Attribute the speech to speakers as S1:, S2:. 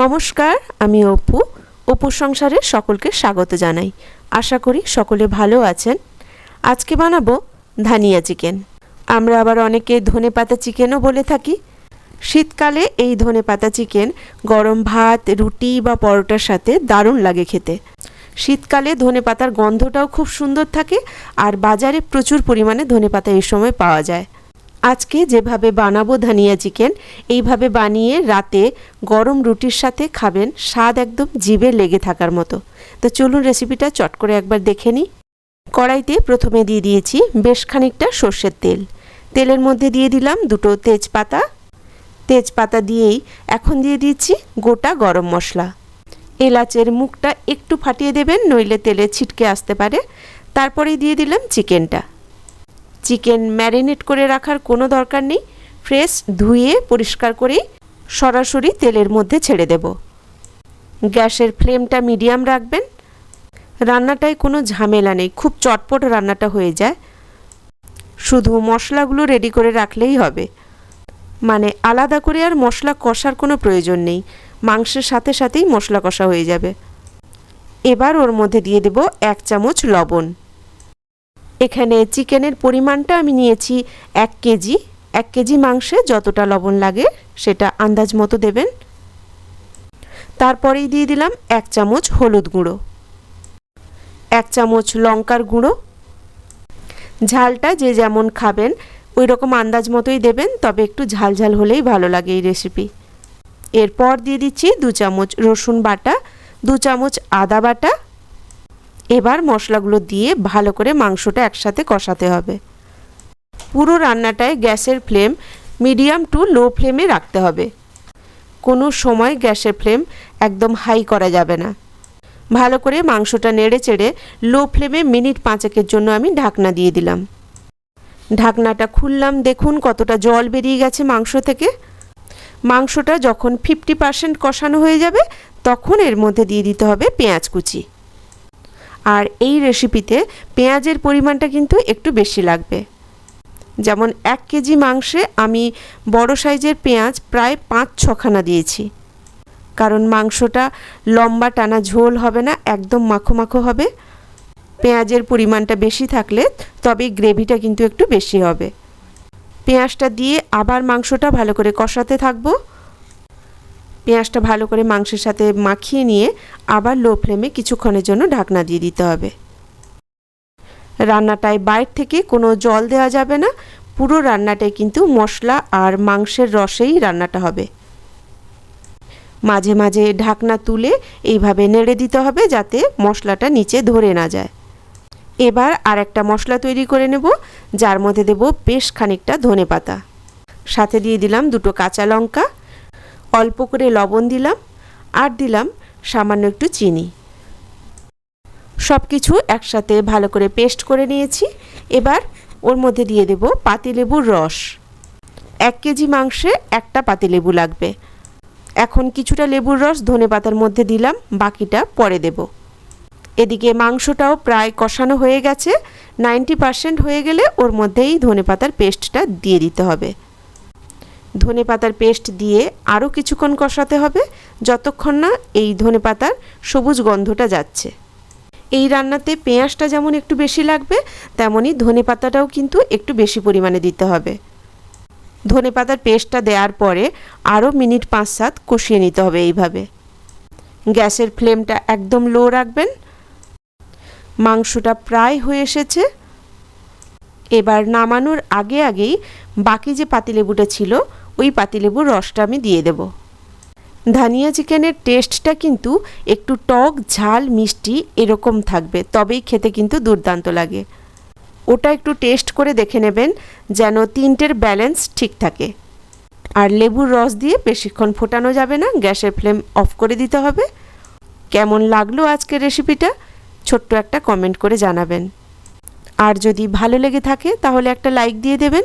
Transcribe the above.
S1: নমস্কার, আমি অপু। অপু সংসারে সকলকে স্বাগত জানাই। আশা করি সকলে ভালো আছেন। আজকে বানাবো ধানিয়া চিকেন। আমরা আবার অনেকে ধনে পাতা চিকেনও বলে থাকি। শীতকালে এই ধনে পাতা চিকেন গরম ভাত, রুটি বা পরোটার সাথে দারুণ লাগে খেতে। শীতকালে ধনে পাতার গন্ধটাও খুব সুন্দর থাকে আর বাজারে প্রচুর পরিমাণে ধনে পাতা এই সময় পাওয়া যায়। আজকে যেভাবে বানাবো ধানিয়া চিকেন, এইভাবে বানিয়ে রাতে গরম রুটির সাথে খাবেন, স্বাদ একদম জিভে লেগে থাকার মতো। তো চলুন রেসিপিটা চট করে একবার দেখে নিই। কড়াইতে প্রথমে দিয়ে দিয়েছি বেশ খানিকটা সর্ষের তেল। তেলের মধ্যে দিয়ে দিলাম দুটো তেজপাতা। তেজপাতা দিয়েই এখন দিয়ে দিচ্ছি গোটা গরম মশলা। এলাচের মুখটা একটু ফাটিয়ে দেবেন, নইলে তেলে ছিটকে আসতে পারে। তারপরেই দিয়ে দিলাম চিকেনটা। চিকেন ম্যারিনেট করে রাখার কোনো দরকার নেই। ফ্রেশ ধুয়ে পরিষ্কার করেই সরাসরি তেলের মধ্যে ছেড়ে দেব। গ্যাসের ফ্লেমটা মিডিয়াম রাখবেন। রান্নাটায় কোনো ঝামেলা নেই, খুব চটপট রান্নাটা হয়ে যায়। শুধু মশলাগুলো রেডি করে রাখলেই হবে। মানে আলাদা করে আর মশলা কষার কোনো প্রয়োজন নেই। মাংসের সাথে সাথেই মশলা কষা হয়ে যাবে। এবার ওর মধ্যে দিয়ে দেব এক চামচ লবণ। এখানে চিকেনের পরিমাণটা আমি নিয়েছি এক কেজি। এক কেজি মাংসে যতটা লবণ লাগে সেটা আন্দাজ মতো দেবেন। তারপরেই দিয়ে দিলাম এক চামচ হলুদ গুঁড়ো। এক চামচ লঙ্কার গুঁড়ো। ঝালটা যে যেমন খাবেন, ওই রকম আন্দাজ মতোই দেবেন, তবে একটু ঝাল ঝাল হলেই ভালো লাগে এই রেসিপি এরপর দিয়ে দিচ্ছি দু চামচ রসুন বাটা, দু চামচ আদা বাটা এবার মশলাগুলো দিয়ে ভালো করে মাংসটা একসাথে কষাতে হবে। পুরো রান্নাটায় গ্যাসের ফ্লেম মিডিয়াম টু লো ফ্লেমে রাখতে হবে। কোনো সময় গ্যাসের ফ্লেম একদম হাই করা যাবে না। ভালো করে মাংসটা নেড়ে চেড়ে লো ফ্লেমে মিনিট পাঁচেকের জন্য আমি ঢাকনা দিয়ে দিলাম। ঢাকনাটা খুললাম, দেখুন কতটা জল বেরিয়ে গেছে মাংস থেকে। মাংসটা যখন ফিফটি পার্সেন্ট কষানো হয়ে যাবে, তখন এর মধ্যে দিয়ে দিতে হবে পেঁয়াজ কুচি। আর এই রেসিপিতে পেঁয়াজের পরিমাণটা কিন্তু একটু বেশি লাগবে। যেমন এক কেজি মাংসে আমি বড় সাইজের পেঁয়াজ প্রায় পাঁচ ছখানা দিয়েছি। কারণ মাংসটা লম্বা টানা ঝোল হবে না, একদম মাখো মাখো হবে। পেঁয়াজের পরিমাণটা বেশি থাকলে তবে গ্রেভিটা কিন্তু একটু বেশি হবে। পেঁয়াজটা দিয়ে আবার মাংসটা ভালো করে কষাতে থাকব। পেঁয়াজটা ভালো করে মাংসের সাথে মাখিয়ে নিয়ে আবার লো ফ্লেমে কিছুক্ষণের জন্য ঢাকনা দিয়ে দিতে হবে। রান্নাটায় বাইর থেকে কোনো জল দেওয়া যাবে না। পুরো রান্নাটায় কিন্তু মশলা আর মাংসের রসেই রান্নাটা হবে। মাঝে মাঝে ঢাকনা তুলে এইভাবে নেড়ে দিতে হবে যাতে মশলাটা নিচে ধরে না যায়। এবার আর একটা মশলা তৈরি করে নেব, যার মধ্যে দেব বেশ খানিকটা ধনে পাতা সাথে দিয়ে দিলাম দুটো কাঁচা লঙ্কা অল্প করে লবণ দিলাম আর দিলাম সামান্য একটু চিনি। সব কিছু একসাথে ভালো করে পেস্ট করে নিয়েছি। এবার ওর মধ্যে দিয়ে দেব পাতিলেবুর রস। এক কেজি মাংসে একটা পাতিলেবু লাগবে। এখন কিছুটা লেবুর রস ধনে পাতার মধ্যে দিলাম, বাকিটা পরে দেব। এদিকে মাংসটাও প্রায় কষানো হয়ে গেছে। নাইনটি পারসেন্ট হয়ে গেলে ওর মধ্যেই ধনে পাতার পেস্টটা দিয়ে দিতে হবে। ধনে পাতার পেস্ট দিয়ে আরও কিছুক্ষণ কষাতে হবে, যতক্ষণ না এই ধনে পাতার সবুজ গন্ধটা যাচ্ছে। এই রান্নাতে পেঁয়াজটা যেমন একটু বেশি লাগবে তেমনই ধনে পাতাটাও কিন্তু একটু বেশি পরিমাণে দিতে হবে। ধনে পাতার পেস্টটা দেওয়ার পরে আরও মিনিট পাঁচ সাত কষিয়ে নিতে হবে এইভাবে। গ্যাসের ফ্লেমটা একদম লো রাখবেন। মাংসটা প্রায় হয়ে এসেছে। এবার নামানোর আগে আগেই বাকি যে পাতিলেবুটা ছিল ওই পাতিলেবুর রসটা আমি দিয়ে দেব। ধানিয়া চিকেনের টেস্টটা কিন্তু একটু টক, ঝাল, মিষ্টি এরকম থাকবে, তবেই খেতে কিন্তু দুর্দান্ত লাগে। ওটা একটু টেস্ট করে দেখে নেবেন যেন তিনটের ব্যালেন্স ঠিক থাকে। আর লেবুর রস দিয়ে বেশিক্ষণ ফোটানো যাবে না, গ্যাসের ফ্লেম অফ করে দিতে হবে। কেমন লাগল আজকের রেসিপিটা? ছোট্ট একটা কমেন্ট করে জানাবেন। আর যদি ভালো লেগে থাকে, তাহলে একটা লাইক দিয়ে দেবেন।